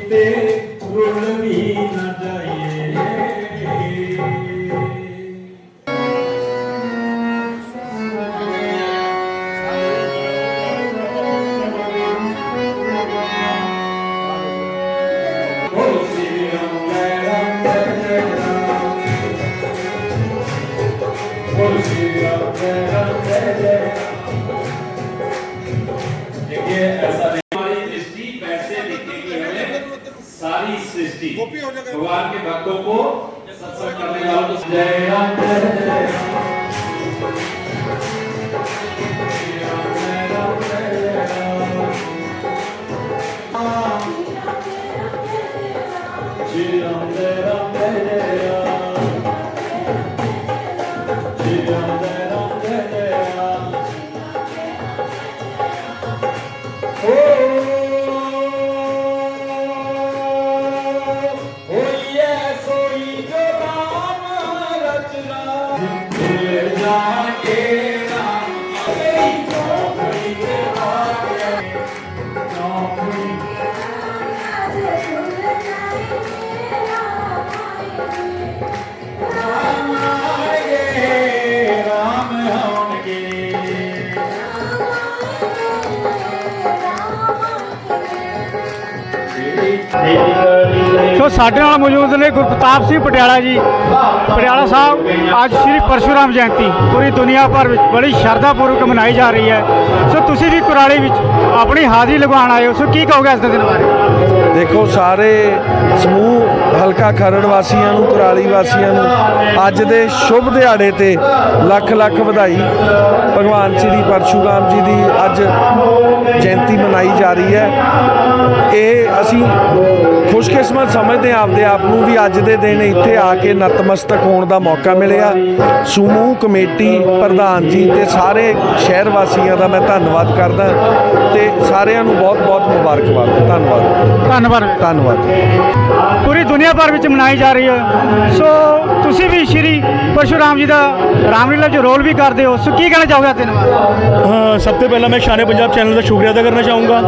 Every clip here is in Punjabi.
ਥੋੜੇ ਥੋੜੇ ਨਹੀਂ भगवान के भक्तों को सत्संग करने वालों को जय राम जय ਸਾਡੇ ਨਾਲ ਮੌਜੂਦ ਨੇ ਗੁਰਪ੍ਰਤਾਪ ਸਿੰਘ ਪਟਿਆਲਾ ਜੀ। ਪਟਿਆਲਾ ਸਾਹਿਬ, ਅੱਜ ਸ੍ਰੀ ਪਰਸ਼ੂਰਾਮ ਜਯੰਤੀ ਪੂਰੀ ਦੁਨੀਆ ਭਰ ਵਿੱਚ ਬੜੀ ਸ਼ਰਧਾ ਪੂਰਵਕ ਮਨਾਈ ਜਾ ਰਹੀ ਹੈ। ਸੋ ਤੁਸੀਂ ਵੀ ਕੁਰਾਲੀ ਵਿੱਚ ਆਪਣੀ ਹਾਜ਼ਰੀ ਲਗਾਉਣ ਆਏ ਹੋ। ਸੋ ਕੀ ਕਹੋਗੇ ਇਸ ਦਿਨ ਬਾਰੇ? ਦੇਖੋ, ਸਾਰੇ ਸਮੂਹ ਹਲਕਾ ਖਰੜ ਵਾਸੀਆਂ ਨੂੰ, ਕੁਰਾਲੀ ਵਾਸੀਆਂ ਨੂੰ ਅੱਜ ਦੇ ਸ਼ੁਭ ਦਿਹਾੜੇ ਤੇ ਲੱਖ ਲੱਖ ਵਧਾਈ। ਭਗਵਾਨ ਸ੍ਰੀ ਪਰਸ਼ੂਰਾਮ ਜੀ ਦੀ ਅੱਜ ਜਯੰਤੀ ਮਨਾਈ ਜਾ ਰਹੀ ਹੈ। ਇਹ ਅਸੀਂ ਖੁਸ਼ਕਿਸਮਤ ਸਮਝਦੇ ਹਾਂ ਆਪਦੇ ਆਪ ਨੂੰ ਵੀ ਅੱਜ ਦੇ ਦਿਨ ਇੱਥੇ ਆ ਕੇ ਨਤਮਸਤਕ ਹੋਣ ਦਾ ਮੌਕਾ ਮਿਲਿਆ। ਸਮੂਹ ਕਮੇਟੀ ਪ੍ਰਧਾਨ ਜੀ ਤੇ ਸਾਰੇ ਸ਼ਹਿਰ ਵਾਸੀਆਂ ਦਾ ਮੈਂ ਧੰਨਵਾਦ ਕਰਦਾ ਤੇ ਸਾਰਿਆਂ ਨੂੰ ਬਹੁਤ ਬਹੁਤ ਮੁਬਾਰਕਬਾਦ। ਧੰਨਵਾਦ। ਧੰਨਵਾਦ। ਧੰਨਵਾਦ। ਪੂਰੀ ਦੁਨੀਆ ਭਰ ਵਿੱਚ ਮਨਾਈ ਜਾ ਰਹੀ ਹੈ। ਸੋ ਤੁਸੀਂ ਵੀ ਸ਼੍ਰੀ ਪਰਸ਼ੁਰਾਮ ਜੀ ਦਾ ਰਾਮਲੀਲਾ 'ਚ ਰੋਲ ਵੀ ਕਰਦੇ ਹੋ। ਸੋ ਕੀ ਕਹਿਣਾ ਚਾਹੋਗੇ ਹਾਂ, ਸਭ ਤੋਂ ਪਹਿਲਾਂ ਮੈਂ ਸ਼ਾਨੇ ਪੰਜਾਬ ਚੈਨਲ ਦਾ ਸ਼ੁਕਰੀਆ ਅਦਾ ਕਰਨਾ ਚਾਹੂੰਗਾ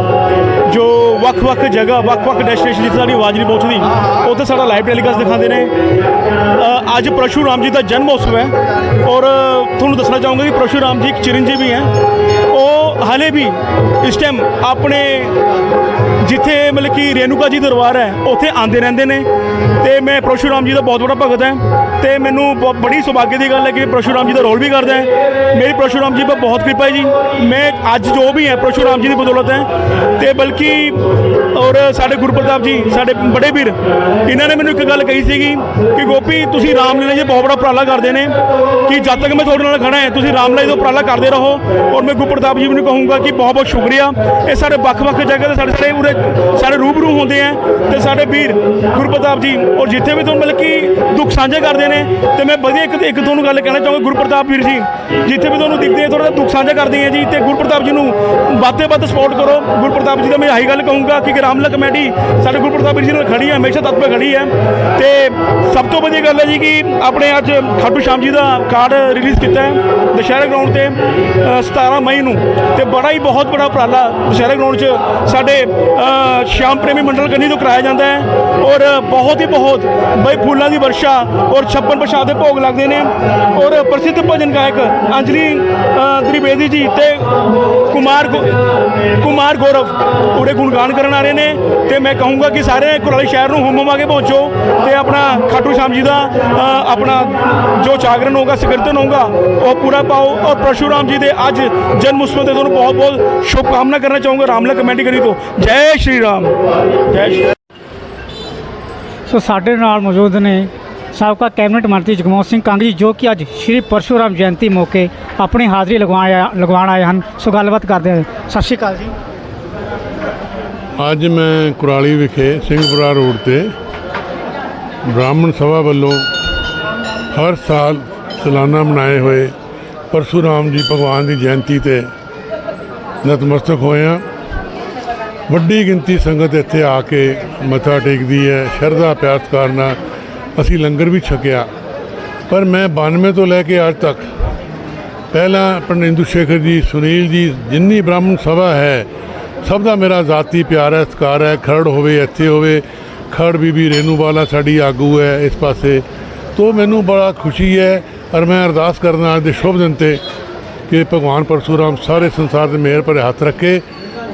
ਜੋ ਵੱਖ-ਵੱਖ ਜਗ੍ਹਾ ਵੱਖ-ਵੱਖ ਡੈਸਟੀਨੇਸ਼ਨ ਜਿੱਥੇ ਸਾਡੀ ਆਵਾਜ਼ ਨਹੀਂ ਪਹੁੰਚਦੀ ਉੱਥੇ ਸਾਡਾ ਲਾਈਵ ਟੈਲੀਕਾਸਟ ਦਿਖਾਉਂਦੇ ਨੇ। ਅੱਜ ਪਰਸ਼ੂਰਾਮ ਜੀ ਦਾ ਜਨਮ ਉਤਸਵ ਹੈ। ਔਰ ਤੁਹਾਨੂੰ ਦੱਸਣਾ ਚਾਹੂੰਗਾ ਕਿ ਪਰਸ਼ੂਰਾਮ ਜੀ ਇੱਕ ਚਿਰੰਜੀਵੀ ਹੈ। ਉਹ ਹਾਲੇ ਵੀ ਇਸ ਟਾਈਮ ਆਪਣੇ ਜਿੱਥੇ ਮਤਲਬ ਕਿ ਰੇਨੂਕਾ ਜੀ ਦਰਬਾਰ ਹੈ, ਉੱਥੇ ਆਉਂਦੇ ਰਹਿੰਦੇ ਨੇ ਤੇ ਮੈਂ ਪਰਸ਼ੂਰਾਮ ਜੀ ਦਾ ਬਹੁਤ ਵੱਡਾ ਭਗਤ ਹਾਂ ਤੇ ਮੈਨੂੰ ਬ- ਬੜੀ ਸੁਭਾਗੇ ਦੀ ਗੱਲ ਹੈ ਕਿ ਪਰਸ਼ੂਰਾਮ ਜੀ ਦਾ ਰੋਲ ਵੀ ਕਰਦਾ ਹੈ। ਮੇਰੀ ਪਰਸ਼ੂਰਾਮ ਜੀ ਪਰ ਬਹੁਤ ਕਿਰਪਾ ਹੈ ਜੀ। ਮੈਂ ਅੱਜ ਜੋ ਵੀ ਹੈ, ਪਰਸ਼ੂਰਾਮ ਜੀ ਦੀ ਬਦੌਲਤ ਹੈ ਤੇ ਬਲਕਿ ਔਰ ਸਾਡੇ ਗੁਰੂ ਪ੍ਰਤਾਪ ਜੀ, ਸਾਡੇ ਬੜੇ ਵੀਰ, ਇਹਨਾਂ ਨੇ ਮੈਨੂੰ ਇੱਕ ਗੱਲ ਕਹੀ ਸੀਗੀ ਕਿ ਗੋਪੀ, ਤੁਸੀਂ ਰਾਮਲੀਲਾ ਜੀ ਬਹੁਤ ਬੜਾ ਉਪਰਾਲਾ ਕਰਦੇ ਨੇ ਕਿ ਜਦ ਤੱਕ ਮੈਂ ਤੁਹਾਡੇ ਨਾਲ ਖੜਾ ਹਾਂ, ਤੁਸੀਂ ਰਾਮਲੀਲਾ ਦਾ ਉਪਰਾਲਾ ਕਰਦੇ ਰਹੋ ਔਰ ਮੈਂ ਗੁਰੂ ਪ੍ਰਤਾਪ ਜੀ ਨੂੰ ਕਹੂੰਗਾ ਕਿ ਬਹੁਤ ਬਹੁਤ ਸ਼ੁਕਰੀਆ। ਇਹ ਸਾਡੇ ਵੱਖ-ਵੱਖ ਜਗ੍ਹਾ ਤੇ ਸਾਡੇ ਸਾਰੇ ਉਰੇ ਸਾਡੇ ਰੂਬਰੂ ਹੁੰਦੇ ਆ ਤੇ ਸਾਡੇ ਵੀਰ ਗੁਰਪ੍ਰਤਾਪ ਜੀ। ਔਰ ਜਿੱਥੇ ਵੀ ਤੁਹਾਨੂੰ ਮਤਲਬ ਕਿ ਦੁੱਖ ਸਾਂਝੇ ਕਰਦੇ ਨੇ ਤੇ ਮੈਂ ਵਧੀਆ ਇੱਕ ਇੱਕ ਤੁਹਾਨੂੰ ਗੱਲ ਕਹਿਣਾ ਚਾਹਾਂਗਾ ਗੁਰਪ੍ਰਤਾਪ ਵੀਰ ਜੀ। ਜਿੱਥੇ ਵੀ ਤੁਹਾਨੂੰ ਦਿਖਦੇ ਆ ਥੋੜਾ ਦੁੱਖ ਸਾਂਝਾ ਕਰਦੇ ਆ ਜੀ। ਤੇ ਗੁਰਪ੍ਰਤਾਪ ਜੀ ਨੂੰ ਵੱਧ ਤੋਂ ਵੱਧ ਸਪੋਰਟ ਕਰੋ। ਗੁਰਪ੍ਰਤਾਪ ਜੀ ਦਾ ਮੈਂ ਆਹੀ ਗੱਲ ਕਹੂੰਗਾ ਕਿ ਰਾਮਲਾ ਕਮੇਟੀ ਸਾਡੇ ਗੁਰਪ੍ਰਤਾਪ ਵੀਰ ਜੀ ਨਾਲ ਖੜੀ ਹੈ ਹਮੇਸ਼ਾ ਤੱਤ 'ਤੇ ਖੜੀ ਹੈ। ਤੇ ਸਭ ਤੋਂ ਵਧੀਆ ਗੱਲ ਹੈ ਜੀ ਕਿ ਆਪਣੇ ਅੱਜ ਖਾਟੂ ਸ਼ਾਮ ਜੀ ਦਾ ਕਾਰਡ ਰਿਲੀਜ਼ ਕੀਤਾ ਹੈ ਦੁਸ਼ਹਿਰਾ ਗਰਾਊਂਡ ਤੇ ਅ, 17 ਮਈ ਨੂੰ। ਤੇ ਬੜਾ ਹੀ ਬਹੁਤ ਬੜਾ ਉਪਰਾਲਾ ਦੁਸ਼ਹਿਰਾ ਗਰਾਊਂਡ 'ਚ ਸਾਡੇ ਸ਼ਾਮ ਪ੍ਰੇਮੀ ਮੰਡਲ ਕੰਨੀ ਤੋਂ ਕਰਾਇਆ ਜਾਂਦਾ ਹੈ ਔਰ ਬਹੁਤ ਹੀ ਬਹੁਤ ਬਈ ਫੁੱਲਾਂ ਦੀ ਵਰਸ਼ਾ ਔਰ ਛੱਪਨ ਪ੍ਰਸ਼ਾਦ ਦੇ ਭੋਗ ਲੱਗਦੇ ਨੇ ਔਰ ਪ੍ਰਸਿੱਧ ਭਜਨ ਗਾਇਕ ਅੰਜਲੀ ਤ੍ਰਿਵੇਦੀ ਜੀ ਤੇ ਕੁਮਾਰ ਗੋ- ਕੁਮਾਰ ਗੌਰਵ ਪੂਰੇ ਗੁਣਗਾਨ ਕਰਨ ਆ ਰਹੇ ਨੇ ਤੇ ਮੈਂ ਕਹੂੰਗਾ ਕਿ ਸਾਰੇ ਕੁਰਾਲੀ ਸ਼ਹਿਰ ਨੂੰ ਹੁਮ ਹੁਮ ਆ ਕੇ ਪਹੁੰਚੋ ਤੇ ਆਪਣਾ ਖਾਟੂ ਸ਼ਾਮ ਜੀ ਦਾ ਆਪਣਾ ਜੋ ਜਾਗਰਣ ਹੋਗਾ ਸਿਕਰਤਨ ਹੋਗਾ ਉਹ ਪੂਰਾ ਪਾਓ ਔਰ ਪਰਸ਼ੂਰਾਮ ਜੀ ਦੇ ਅੱਜ ਜਨਮ ਉਤਸਵ ਤੇ ਤੁਹਾਨੂੰ ਬਹੁਤ ਬਹੁਤ ਸ਼ੁਭਕਾਮਨਾ ਕਰਨਾ ਚਾਹੂੰਗਾ ਰਾਮਲਾ ਕਮੇਟੀ ਕਰੀ ਤੋਂ ਜੈ ਸ਼੍ਰੀ ਰਾਮ ਜੈ ਸ਼੍ਰੀ ਸੋ ਸਾਡੇ ਨਾਲ ਮੌਜੂਦ ਨੇ ਸਾਬਕਾ ਕੈਬਨਿਟ ਮੰਤਰੀ ਜਗਮੋਹਨ ਸਿੰਘ ਕੰਗ ਜੀ ਜੋ ਕਿ ਅੱਜ ਸ਼੍ਰੀ ਪਰਸ਼ੁਰਾਮ ਜਯੰਤੀ ਮੌਕੇ ਆਪਣੀ ਹਾਜ਼ਰੀ ਲਗਵਾਇਆ ਲਗਵਾਉਣ ਆਏ ਹਨ ਸੋ ਗੱਲਬਾਤ ਕਰਦੇ ਹਾਂ ਸਤਿ ਸ਼੍ਰੀ ਅਕਾਲ ਜੀ ਅੱਜ ਮੈਂ ਕੁਰਾਲੀ ਵਿਖੇ ਸਿੰਘਪੁਰਾ ਰੋਡ ਤੇ ਬ੍ਰਾਹਮਣ ਸਭਾ ਵੱਲੋਂ ਹਰ ਸਾਲ ਸਾਲਾਨਾ ਮਨਾਏ ਹੋਏ ਪਰਸ਼ੂਰਾਮ ਜੀ ਭਗਵਾਨ ਦੀ ਜਯੰਤੀ ਤੇ ਨਤਮਸਤਕ ਹੋਏ ਹਾਂ। ਵੱਡੀ ਗਿਣਤੀ ਸੰਗਤ ਇੱਥੇ ਆ ਕੇ ਮੱਥਾ ਟੇਕਦੀ ਹੈ, ਸ਼ਰਧਾ ਪਿਆਰ ਸਤਿਕਾਰ ਨਾਲ ਅਸੀਂ ਲੰਗਰ ਵੀ ਛਕਿਆ। ਪਰ ਮੈਂ 92 ਤੋਂ ਲੈ ਕੇ ਅੱਜ ਤੱਕ ਪਹਿਲਾਂ ਪੰਡਿਤ ਇੰਦੂ ਸ਼ੇਖਰ ਜੀ, ਸੁਨੀਲ ਜੀ, ਜਿੰਨੀ ਬ੍ਰਾਹਮਣ ਸਭਾ ਹੈ, ਸਭ ਦਾ ਮੇਰਾ ਜ਼ਾਤੀ ਪਿਆਰ ਹੈ, ਸਤਿਕਾਰ ਹੈ। ਖਰੜ ਹੋਵੇ, ਇੱਥੇ ਹੋਵੇ, ਖਰੜ ਬੀਬੀ ਰੇਨੂ ਵਾਲਾ ਸਾਡੀ ਆਗੂ ਹੈ ਇਸ ਪਾਸੇ। ਤੋਂ ਮੈਨੂੰ ਬੜਾ ਖੁਸ਼ੀ ਹੈ ਔਰ ਮੈਂ ਅਰਦਾਸ ਕਰਨਾ ਅੱਜ ਦੇ ਸ਼ੁਭ ਦਿਨ ਤੇ ਕਿ ਭਗਵਾਨ ਪਰਸ਼ੂਰਾਮ ਸਾਰੇ ਸੰਸਾਰ ਦੇ ਮੇਰ ਭਰੇ ਹੱਥ ਰੱਖੇ,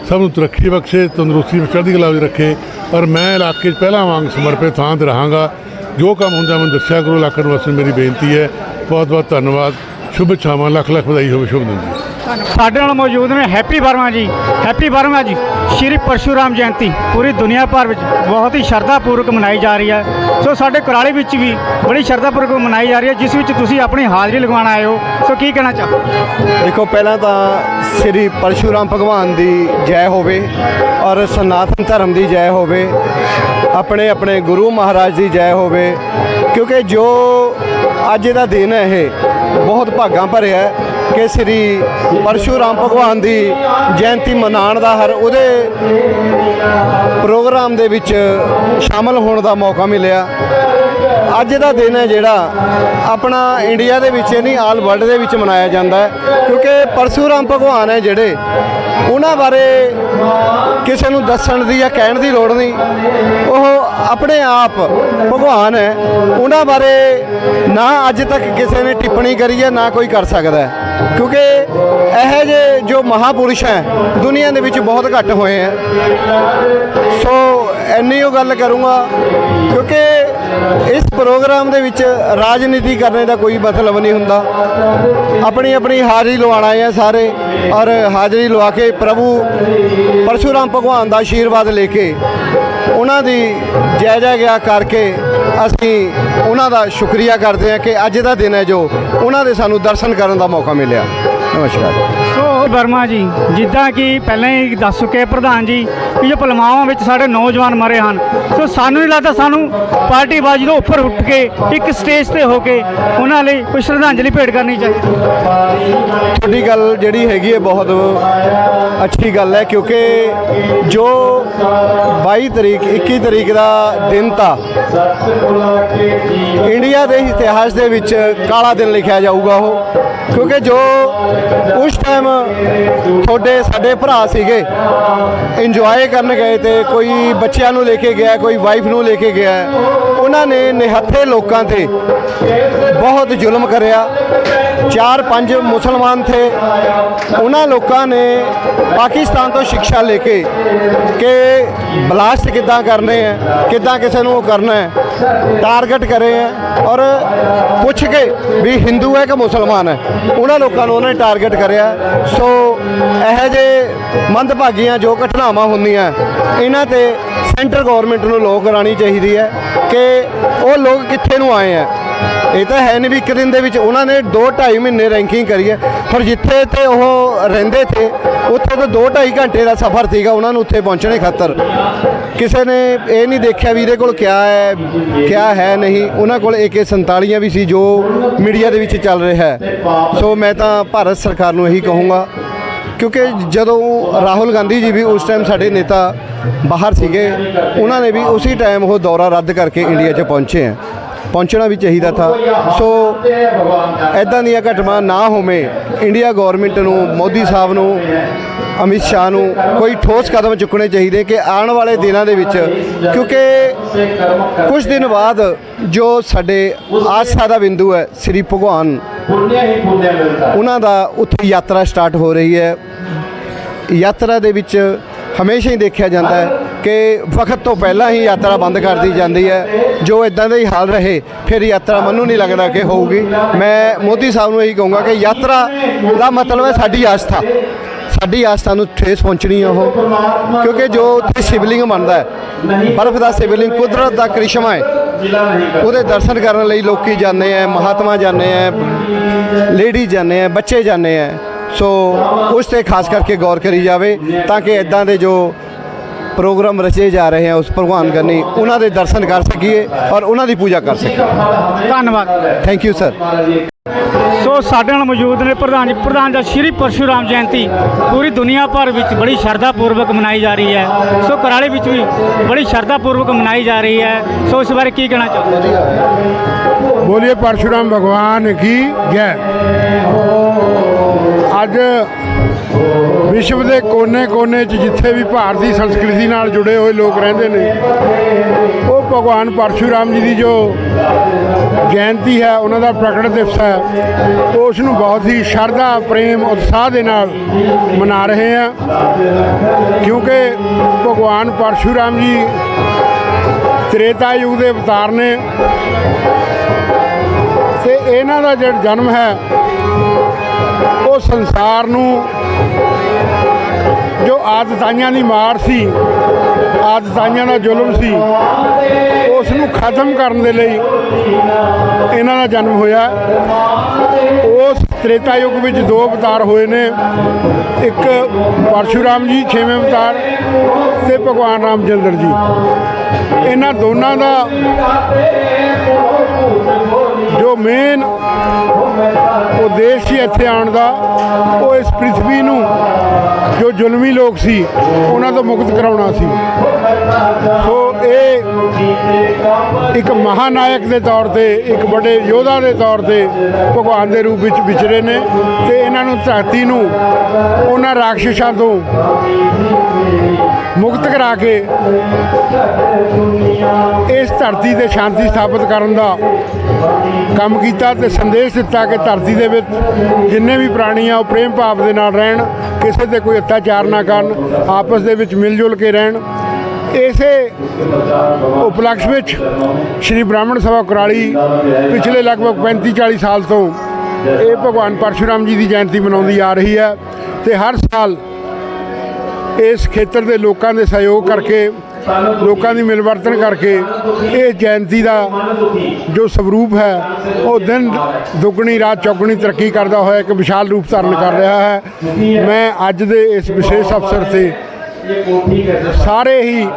ਸਭ ਨੂੰ ਤਰੱਕੀ ਬਖਸ਼ੇ, ਤੰਦਰੁਸਤੀ ਵਿੱਚ ਚੜ੍ਹਦੀ ਕਲਾ ਵਿੱਚ ਰੱਖੇ। ਔਰ ਮੈਂ ਇਲਾਕੇ 'ਚ ਪਹਿਲਾਂ ਵਾਂਗ ਸਮਰਪਿਤ ਥਾਂ ਤੇ ਰਹਾਂਗਾ। ਜੋ ਕੰਮ ਹੁੰਦਾ ਮੈਨੂੰ ਦੱਸਿਆ ਕਰੋ, ਇਲਾਕਾ ਨਿਵਾਸੀਆਂ ਮੇਰੀ ਬੇਨਤੀ ਹੈ। ਬਹੁਤ ਬਹੁਤ ਧੰਨਵਾਦ। ਸ਼ੁਭ ਇੱਛਾਵਾਂ ਲੱਖ ਲੱਖ ਵਧਾਈ ਹੋਵੇ, ਸ਼ੁਭ ਦਿਨ ਦੀ ਸਾਡੇ ਨਾਲ ਮੌਜੂਦ ਨੇ ਹੈਪੀ ਵਰਮਾ ਜੀ। ਹੈਪੀ ਵਰਮਾ ਜੀ, ਸ਼੍ਰੀ ਪਰਸ਼ੂਰਾਮ ਜਯੰਤੀ। ਪੂਰੀ ਦੁਨੀਆ ਭਰ ਵਿੱਚ ਬਹੁਤ ਹੀ ਸ਼ਰਧਾਪੂਰਵਕ ਮਨਾਈ ਜਾ ਰਹੀ ਹੈ। ਸੋ ਸਾਡੇ ਕੁਰਾਲੀ ਵਿੱਚ ਵੀ ਬੜੀ ਸ਼ਰਧਾ ਪੂਰਵਕ ਮਨਾਈ ਜਾ ਰਹੀ ਹੈ, ਜਿਸ ਵਿੱਚ ਤੁਸੀਂ ਆਪਣੀ ਹਾਜ਼ਰੀ ਲਗਵਾਉਣ ਆਏ ਹੋ। ਸੋ ਕੀ ਕਹਿਣਾ ਚਾਹੋ? ਦੇਖੋ, ਪਹਿਲਾਂ ਤਾਂ ਸ੍ਰੀ ਪਰਸ਼ੂਰਾਮ ਭਗਵਾਨ ਦੀ ਜੈ ਹੋਵੇ ਔਰ ਸਨਾਤਨ ਧਰਮ ਦੀ ਜੈ ਹੋਵੇ, ਆਪਣੇ ਆਪਣੇ ਗੁਰੂ ਮਹਾਰਾਜ ਦੀ ਜੈ ਹੋਵੇ, ਕਿਉਂਕਿ ਜੋ ਅੱਜ ਦਾ ਦਿਨ ਹੈ ਇਹ, ਬਹੁਤ ਭਾਗਾਂ ਭਰਿਆ ਹੈ। ਕਿ ਸ੍ਰੀ ਪਰਸ਼ੂਰਾਮ ਭਗਵਾਨ ਦੀ ਜਯੰਤੀ ਮਨਾਉਣ ਦਾ ਹਰ ਉਹਦੇ ਪ੍ਰੋਗਰਾਮ ਦੇ ਵਿੱਚ ਸ਼ਾਮਲ ਹੋਣ ਦਾ ਮੌਕਾ ਮਿਲਿਆ। ਅੱਜ ਦਾ ਦਿਨ ਹੈ ਜਿਹੜਾ ਆਪਣਾ ਇੰਡੀਆ ਦੇ ਵਿੱਚ ਨਹੀਂ ਆਲ ਵਰਲਡ ਦੇ ਵਿੱਚ ਮਨਾਇਆ ਜਾਂਦਾ ਹੈ, ਕਿਉਂਕਿ ਪਰਸ਼ੂਰਾਮ ਭਗਵਾਨ ਹੈ ਜਿਹੜੇ, ਉਹਨਾਂ ਬਾਰੇ ਕਿਸੇ ਨੂੰ ਦੱਸਣ ਦੀ ਜਾਂ ਕਹਿਣ ਦੀ ਲੋੜ ਨਹੀਂ। ਆਪਣੇ ਆਪ ਭਗਵਾਨ ਹੈ। ਉਹਨਾਂ ਬਾਰੇ ਨਾ ਅੱਜ ਤੱਕ ਕਿਸੇ ਨੇ ਟਿੱਪਣੀ ਕਰੀ ਹੈ, ਨਾ ਕੋਈ ਕਰ ਸਕਦਾ ਕਿਉਂਕਿ ਇਹ ਜੇ ਜੋ ਮਹਾਪੁਰਸ਼ ਹੈ, ਦੁਨੀਆ ਦੇ ਵਿੱਚ ਬਹੁਤ ਘੱਟ ਹੋਏ ਹੈ। ਸੋ ਇੰਨੀ ਉਹ ਗੱਲ ਕਰੂੰਗਾ, ਕਿਉਂਕਿ ਇਸ ਪ੍ਰੋਗਰਾਮ ਦੇ ਵਿੱਚ ਰਾਜਨੀਤੀ ਕਰਨੇ ਦਾ ਕੋਈ ਮਤਲਬ ਨਹੀਂ ਹੁੰਦਾ। ਆਪਣੀ ਆਪਣੀ ਹਾਜ਼ਰੀ ਲਵਾਉਣ ਹੈ ਸਾਰੇ ਔਰ ਹਾਜ਼ਰੀ ਲਵਾ ਕੇ ਪ੍ਰਭੂ ਪਰਸ਼ੂਰਾਮ ਭਗਵਾਨ ਦਾ ਆਸ਼ੀਰਵਾਦ ਲੈ ਕੇ ਉਹਨਾਂ ਦੀ ਜੈ ਜੈ ਗਿਆ ਕਰਕੇ ਅਸੀਂ ਉਹਨਾਂ ਦਾ ਸ਼ੁਕਰੀਆ ਕਰਦੇ ਹਾਂ ਕਿ ਅੱਜ ਦਾ ਦਿਨ ਹੈ ਜੋ ਉਹਨਾਂ ਦੇ ਸਾਨੂੰ ਦਰਸ਼ਨ ਕਰਨ ਦਾ ਮੌਕਾ ਮਿਲਿਆ। ਨਮਸਕਾਰ। ਸੋ ਵਰਮਾ ਜੀ ਜਿੱਦਾਂ ਕਿ ਪਹਿਲਾਂ ਹੀ ਦੱਸ ਚੁੱਕੇ ਪ੍ਰਧਾਨ ਜੀ ਕਿ ਜੋ ਪਲਮਾਵਾਂ ਵਿੱਚ ਸਾਡੇ ਨੌਜਵਾਨ ਮਰੇ ਹਨ ਸੋ ਸਾਨੂੰ ਨਹੀਂ ਲੱਗਦਾ ਸਾਨੂੰ ਪਾਰਟੀ ਬਾਜੀ ਤੋਂ ਉੱਪਰ ਉੱਠ ਕੇ ਇੱਕ ਸਟੇਜ ਤੇ ਹੋ ਕੇ ਉਹਨਾਂ ਲਈ ਕੋਈ ਸ਼ਰਧਾਂਜਲੀ ਭੇਟ ਕਰਨੀ ਚਾਹੀਦੀ। ਤੁਹਾਡੀ ਗੱਲ ਜਿਹੜੀ ਹੈਗੀ ਹੈ ਬਹੁਤ ਅੱਛੀ ਗੱਲ ਹੈ ਕਿਉਂਕਿ ਜੋ 22 ਤਰੀਕ 21 ਤਰੀਕ ਦਾ ਦਿਨ ਤਾਂ ਇੰਡੀਆ ਦੇ ਇਤਿਹਾਸ ਦੇ ਵਿੱਚ ਕਾਲਾ ਦਿਨ ਲਿਖਿਆ ਜਾਊਗਾ ਉਹ ਕਿਉਂਕਿ ਜੋ ਉਸ ਟਾਈਮ ਤੁਹਾਡੇ, ਸਾਡੇ ਭਰਾ ਸੀਗੇ। ਇੰਜੋਏ ਕਰਨ ਗਏ ਤੇ ਕੋਈ ਬੱਚਿਆਂ ਨੂੰ ਲੈ ਕੇ ਗਿਆ, ਕੋਈ ਵਾਈਫ ਨੂੰ ਲੈ ਕੇ ਗਿਆ। ਉਹਨਾਂ ਨੇ ਨਿਹੱਥੇ ਲੋਕਾਂ ਤੇ ਬਹੁਤ ਜ਼ੁਲਮ ਕਰਿਆ। ਚਾਰ ਪੰਜ ਮੁਸਲਮਾਨ ਥੇ। ਉਹਨਾਂ ਲੋਕਾਂ ਨੇ ਪਾਕਿਸਤਾਨ ਤੋਂ ਸਿੱਖਿਆ ਲੈ ਕੇ ਕਿ ਬਲਾਸਟ ਕਿੱਦਾਂ ਕਰਨੇ ਆ, ਕਿੱਦਾਂ ਕਿਸੇ ਨੂੰ ਉਹ ਕਰਨਾ ਹੈ, ਟਾਰਗੇਟ ਕਰੇ ਆ ਔਰ ਪੁੱਛ ਕੇ ਵੀ ਹਿੰਦੂ ਹੈ ਕਿ ਮੁਸਲਮਾਨ ਹੈ। ਉਹਨਾਂ ਲੋਕਾਂ ਨੂੰ ਉਹਨੇ ਟਾਰਗੇਟ ਕਰਿਆ। ਸੋ ਇਹੋ ਜਿਹੇ ਮੰਦਭਾਗੀਆਂ ਜੋ ਘਟਨਾਵਾਂ ਹੁੰਦੀਆਂ, ਇਹਨਾਂ ਤੇ ਸੈਂਟਰ ਗਵਰਨਮੈਂਟ ਨੂੰ ਲੋਕ ਕਰਾਣੀ ਚਾਹੀਦੀ ਹੈ ਕਿ ਉਹ ਲੋਕ ਕਿੱਥੇ ਨੂੰ ਆਏ ਆ? ਇਹ ਤਾਂ ਹੈ ਨਹੀਂ ਵੀ ਇੱਕ ਦਿਨ ਦੇ ਵਿੱਚ ਉਹਨਾਂ ਨੇ 2 2.5 ਮਹੀਨੇ ਰੈਂਕਿੰਗ ਕਰੀ ਹੈ। ਪਰ ਜਿੱਥੇ ਤੇ ਉਹ ਰਹਿੰਦੇ ਥੇ, ਉੱਥੇ ਤਾਂ 2 2.5 ਘੰਟੇ ਦਾ ਸਫ਼ਰ ਸੀਗਾ ਉਹਨਾਂ ਨੂੰ ਉੱਥੇ ਪਹੁੰਚਣੇ ਖਾਤਰ। ਕਿਸੇ ਨੇ ਇਹ ਨਹੀਂ ਦੇਖਿਆ ਵੀ ਇਹਦੇ ਕੋਲ ਕਿਆ ਹੈ ਕਿਆ ਹੈ ਨਹੀਂ। ਉਹਨਾਂ ਕੋਲ AK47 ਵੀ ਸੀ ਜੋ ਮੀਡੀਆ ਦੇ ਵਿੱਚ ਚੱਲ ਰਿਹਾ ਹੈ। ਸੋ ਮੈਂ ਤਾਂ ਭਾਰਤ ਸਰਕਾਰ ਨੂੰ ਇਹੀ ਕਹੂੰਗਾ, ਕਿਉਂਕਿ ਜਦੋਂ ਰਾਹੁਲ ਗਾਂਧੀ ਜੀ ਵੀ ਉਸ ਟਾਈਮ ਸਾਡੇ ਨੇਤਾ ਬਾਹਰ ਸੀਗੇ, ਉਹਨਾਂ ਨੇ ਵੀ ਉਸੇ ਟਾਈਮ ਉਹ ਦੌਰਾ ਰੱਦ ਕਰਕੇ ਇੰਡੀਆ 'ਚ ਪਹੁੰਚੇ ਹੈ। ਪਹੁੰਚਣਾ ਵੀ ਚਾਹੀਦਾ ਥਾ। ਸੋ ਐਦਾਂ ਦੀਆਂ ਘਟਨਾ ਨਾ ਹੋਵੇ, ਇੰਡੀਆ ਗਵਰਨਮੈਂਟ ਨੂੰ, ਮੋਦੀ ਸਾਹਿਬ ਨੂੰ, ਅਮਿਤ ਸ਼ਾਹ ਨੂੰ ਕੋਈ ਠੋਸ ਕਦਮ ਚੁੱਕਣੇ ਚਾਹੀਦੇ ਕਿ ਆਉਣ ਵਾਲੇ ਦਿਨਾਂ ਦੇ ਵਿੱਚ, ਕਿਉਂਕਿ ਕੁਝ ਦਿਨ ਬਾਅਦ ਜੋ ਸਾਡੇ ਆਸਥਾ ਦਾ ਬਿੰਦੂ ਹੈ, ਸ੍ਰੀ ਭਗਵਾਨ, ਉਹਨਾਂ ਦਾ ਉੱਥੇ ਯਾਤਰਾ ਸਟਾਰਟ ਹੋ ਰਹੀ ਹੈ। ਯਾਤਰਾ ਦੇ ਵਿੱਚ ਹਮੇਸ਼ਾ ਹੀ ਦੇਖਿਆ ਜਾਂਦਾ ਹੈ ਕਿ ਵਕਤ ਤੋਂ ਪਹਿਲਾਂ ਹੀ ਯਾਤਰਾ ਬੰਦ ਕਰ ਦਿੱਤੀ ਜਾਂਦੀ ਹੈ। ਜੋ ਇਦਾਂ ਦਾ ਹੀ ਹਾਲ ਰਹੇ, ਫਿਰ ਯਾਤਰਾ ਮੈਨੂੰ ਨਹੀਂ ਲੱਗਦਾ ਕਿ ਹੋਊਗੀ। ਮੈਂ ਮੋਦੀ ਸਾਹਿਬ ਨੂੰ ਇਹੀ ਕਹੂੰਗਾ ਕਿ ਯਾਤਰਾ ਦਾ ਮਤਲਬ ਹੈ ਸਾਡੀ ਆਸਥਾ। ਸਾਡੀ ਆਸਥਾ ਨੂੰ ਠੇਸ ਪਹੁੰਚਣੀ ਹੈ ਉਹ। ਕਿਉਂਕਿ ਜੋ ਉੱਥੇ ਸ਼ਿਵਲਿੰਗ ਬਣਦਾ ਹੈ, ਬਰਫ਼ ਦਾ ਸ਼ਿਵਲਿੰਗ ਕੁਦਰਤ ਦਾ ਕ੍ਰਿਸ਼ਮਾ ਹੈ, ਉਹਦੇ ਦਰਸ਼ਨ ਕਰਨ ਲਈ ਲੋਕੀ ਜਾਂਦੇ ਆ ਮਹਾਤਮਾ ਜਾਂਦੇ ਆ ਲੇਡੀ ਜਾਂਦੇ ਆ ਬੱਚੇ ਜਾਂਦੇ ਆ ਸੋ ਉਸ ਤੇ ਖਾਸ ਕਰਕੇ ਗੌਰ ਕਰੀ ਜਾਵੇ ਤਾਂ ਕਿ ਇਦਾਂ ਦੇ ਜੋ ਪ੍ਰੋਗਰਾਮ ਰਚੇ ਜਾ ਰਹੇ ਆ ਉਸ ਭਗਵਾਨ ਕਰਨੀ ਉਹਨਾਂ ਦੇ ਦਰਸ਼ਨ ਕਰ ਸਕੀਏ ਔਰ ਉਹਨਾਂ ਦੀ ਪੂਜਾ ਕਰ ਸਕੀਏ। ਧੰਨਵਾਦ। ਥੈਂਕ ਯੂ ਸਰ ਸੋ ਸਾਡੇ ਨਾਲ ਮੌਜੂਦ ਨੇ ਪ੍ਰਧਾਨ ਜੀ। ਪ੍ਰਧਾਨ ਜੀ ਸ਼੍ਰੀ ਪਰਸ਼ੂਰਾਮ ਜਯੰਤੀ ਪੂਰੀ ਦੁਨੀਆ ਭਰ ਵਿੱਚ ਬੜੀ ਸ਼ਰਧਾ ਪੂਰਵਕ ਮਨਾਈ ਜਾ ਰਹੀ ਹੈ। ਸੋ ਕਰਾਲੀ ਵਿੱਚ ਵੀ ਬੜੀ ਸ਼ਰਧਾ ਪੂਰਵਕ ਮਨਾਈ ਜਾ ਰਹੀ ਹੈ। ਸੋ ਇਸ ਬਾਰੇ ਕੀ ਕਹਿਣਾ ਚਾਹੋਗੇ? ਬੋਲੀਏ ਪਰਸ਼ੁਰਾਮ ਭਗਵਾਨ ਕੀ ਜੈ। ਅੱਜ ਵਿਸ਼ਵ ਦੇ ਕੋਨੇ-ਕੋਨੇ 'ਚ ਜਿੱਥੇ ਵੀ ਭਾਰਤੀ ਸੰਸਕ੍ਰਿਤੀ ਨਾਲ ਜੁੜੇ ਹੋਏ ਲੋਕ ਰਹਿੰਦੇ ਨੇ, ਉਹ ਭਗਵਾਨ ਪਰਸ਼ੂਰਾਮ ਜੀ ਦੀ ਜੋ ਜਯੰਤੀ ਹੈ, ਉਹਨਾਂ ਦਾ ਪ੍ਰਗਟ ਦਿਵਸ ਹੈ, ਉਸ ਨੂੰ ਬਹੁਤ ਹੀ ਸ਼ਰਧਾ, ਪ੍ਰੇਮ, ਉਤਸ਼ਾਹ ਦੇ ਨਾਲ ਮਨਾ ਰਹੇ ਆ ਕਿਉਂਕਿ ਭਗਵਾਨ ਪਰਸ਼ੂਰਾਮ ਜੀ ਤ੍ਰੇਤਾ ਯੁਗ ਦੇ ਅਵਤਾਰ ਨੇ ਤੇ ਇਹਨਾਂ ਦਾ ਜਿਹੜਾ ਜਨਮ ਹੈ ਉਹ ਸੰਸਾਰ ਨੂੰ ਜੋ ਆਦਤਾਈਆਂ ਦੀ ਮਾਰ ਸੀ ਆਦਤਾਈਆਂ ਦਾ ਜ਼ੁਲਮ ਸੀ, ਉਸ ਨੂੰ ਖਤਮ ਕਰਨ ਦੇ ਲਈ ਇਹਨਾਂ ਦਾ ਜਨਮ ਹੋਇਆ। ਉਸ ਤ੍ਰੇਤਾ ਯੁੱਗ ਵਿੱਚ ਦੋ ਅਵਤਾਰ ਹੋਏ ਨੇ। ਇੱਕ ਪਰਸ਼ੂਰਾਮ ਜੀ, ਛੇਵੇਂ ਅਵਤਾਰ ਤੇ ਭਗਵਾਨ ਰਾਮਚੰਦਰ ਜੀ। ਇਹਨਾਂ ਦੋਨਾਂ ਦਾ ਜੋ ਮੇਨ ਉਦੇਸ਼ ਸੀ ਇੱਥੇ ਆਉਣ ਦਾ, ਉਹ ਇਸ ਪ੍ਰਿਥਵੀ ਨੂੰ ਜੋ ਜ਼ੁਲਮੀ ਲੋਕ ਸੀ, ਉਹਨਾਂ ਤੋਂ ਮੁਕਤ ਕਰਾਉਣਾ ਸੀ। ਸੋ ਇਹ ਇੱਕ ਮਹਾਨਾਇਕ ਦੇ ਤੌਰ ਤੇ, ਇੱਕ ਵੱਡੇ ਯੋਧਾ ਦੇ ਤੌਰ ਤੇ ਭਗਵਾਨ ਦੇ ਰੂਪ ਵਿੱਚ ਵਿਚਰੇ ਨੇ ਤੇ ਇਹਨਾਂ ਨੂੰ ਧਰਤੀ ਨੂੰ ਉਹਨਾਂ ਰਾਖਸ਼ਾਂ ਤੋਂ ਮੁਕਤ ਕਰਾ ਕੇ ਇਸ ਧਰਤੀ ਤੇ ਸ਼ਾਂਤੀ ਸਥਾਪਿਤ ਕਰਨ ਦਾ ਕੰਮ ਕੀਤਾ ਤੇ ਸੰਦੇਸ਼ ਦਿੱਤਾ ਕਿ ਧਰਤੀ ਦੇ ਵਿੱਚ ਜਿੰਨੇ ਵੀ ਪ੍ਰਾਣੀ ਆ, ਉਹ ਪ੍ਰੇਮ ਭਾਵ ਦੇ ਨਾਲ ਰਹਿਣ, ਕਿਸੇ ਤੇ ਕੋਈ ਅਤਿਆਚਾਰ ਨਾ ਕਰਨ, ਆਪਸ ਦੇ ਵਿੱਚ ਮਿਲ ਜੁਲ ਕੇ ਰਹਿਣ। ਇਸੇ ਉਪਲਕਸ਼ ਵਿੱਚ ਸ਼੍ਰੀ ਬ੍ਰਾਹਮਣ ਸਭਾ ਕੁਰਾਲੀ ਪਿਛਲੇ ਲਗਭਗ 35 40 ਸਾਲ ਤੋਂ ਇਹ ਭਗਵਾਨ ਪਰਸ਼ੁਰਾਮ ਜੀ ਦੀ ਜਯੰਤੀ ਮਨਾਉਂਦੀ ਆ ਰਹੀ ਹੈ ਤੇ ਹਰ ਸਾਲ ਇਸ ਖੇਤਰ ਦੇ ਲੋਕਾਂ ਦੇ ਸਹਿਯੋਗ ਕਰਕੇ ਲੋਕਾਂ ਦੀ ਮਿਲਵਰਤਨ ਕਰਕੇ ਇਹ ਜਯੰਤੀ ਦਾ ਜੋ ਸਵਰੂਪ ਹੈ, ਉਹ ਦਿਨ ਦੁੱਗਣੀ ਰਾਤ ਚੌਗਣੀ ਤਰੱਕੀ ਕਰਦਾ ਹੋਇਆ ਇੱਕ ਵਿਸ਼ਾਲ ਰੂਪ ਧਾਰਨ ਕਰ ਰਿਹਾ ਹੈ। ਮੈਂ ਅੱਜ ਦੇ ਇਸ ਵਿਸ਼ੇਸ਼ ਅਵਸਰ ਤੇ ਸਾਰੇ ਹੀ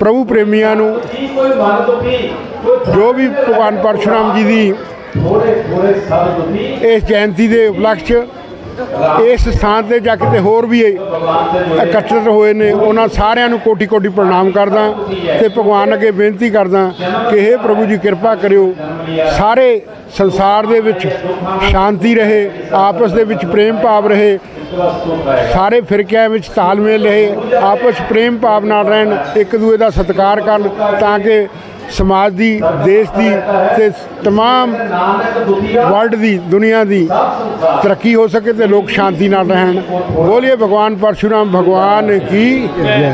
ਪ੍ਰਭੂ ਪ੍ਰੇਮੀਆਂ ਨੂੰ ਜੋ ਵੀ ਭਗਵਾਨ ਪਰਸ਼ੁਰਾਮ ਜੀ ਦੀ ਇਸ ਜਯੰਤੀ ਦੇ ਉਪਲਕਸ਼ ਇਸ ਸਥਾਨ ਤੇ ਜਾਂ ਕਿਤੇ ਹੋਰ ਵੀ ਇਕੱਠਿਤ ਹੋਏ ਨੇ। ਉਹਨਾਂ ਸਾਰਿਆਂ ਨੂੰ ਕੋਟੀ ਕੋਟੀ ਪ੍ਰਣਾਮ ਕਰਦਾ ਤੇ ਭਗਵਾਨ ਅੱਗੇ ਬੇਨਤੀ ਕਰਦਾ ਕਿ हे ਪ੍ਰਭੂ ਜੀ, ਕਿਰਪਾ ਕਰਿਓ। ਸਾਰੇ ਸੰਸਾਰ ਦੇ ਵਿੱਚ ਸ਼ਾਂਤੀ ਰਹੇ, ਆਪਸ ਦੇ ਵਿੱਚ ਪ੍ਰੇਮ ਭਾਵ ਰਹੇ। ਸਾਰੇ ਫਿਰਕਿਆਂ ਵਿੱਚ ਤਾਲਮੇਲ ਰਹੇ, ਆਪਸ ਪ੍ਰੇਮ ਭਾਵ ਨਾਲ ਰਹਿਣ, ਇੱਕ ਦੂਏ ਦਾ ਸਤਿਕਾਰ ਕਰਨ ਤਾਂ ਕਿ ਸਮਾਜ ਦੀ, ਦੇਸ਼ ਦੀ ਤੇ ਤਮਾਮ ਵਰਲਡ ਦੀ, ਦੁਨੀਆ ਦੀ ਤਰੱਕੀ ਹੋ ਸਕੇ ਤੇ ਲੋਕ ਸ਼ਾਂਤੀ ਨਾਲ ਰਹਿਣ। ਬੋਲੀਏ ਭਗਵਾਨ ਪਰਸ਼ੁਰਾਮ, ਭਗਵਾਨ ਕੀ ਜੈ।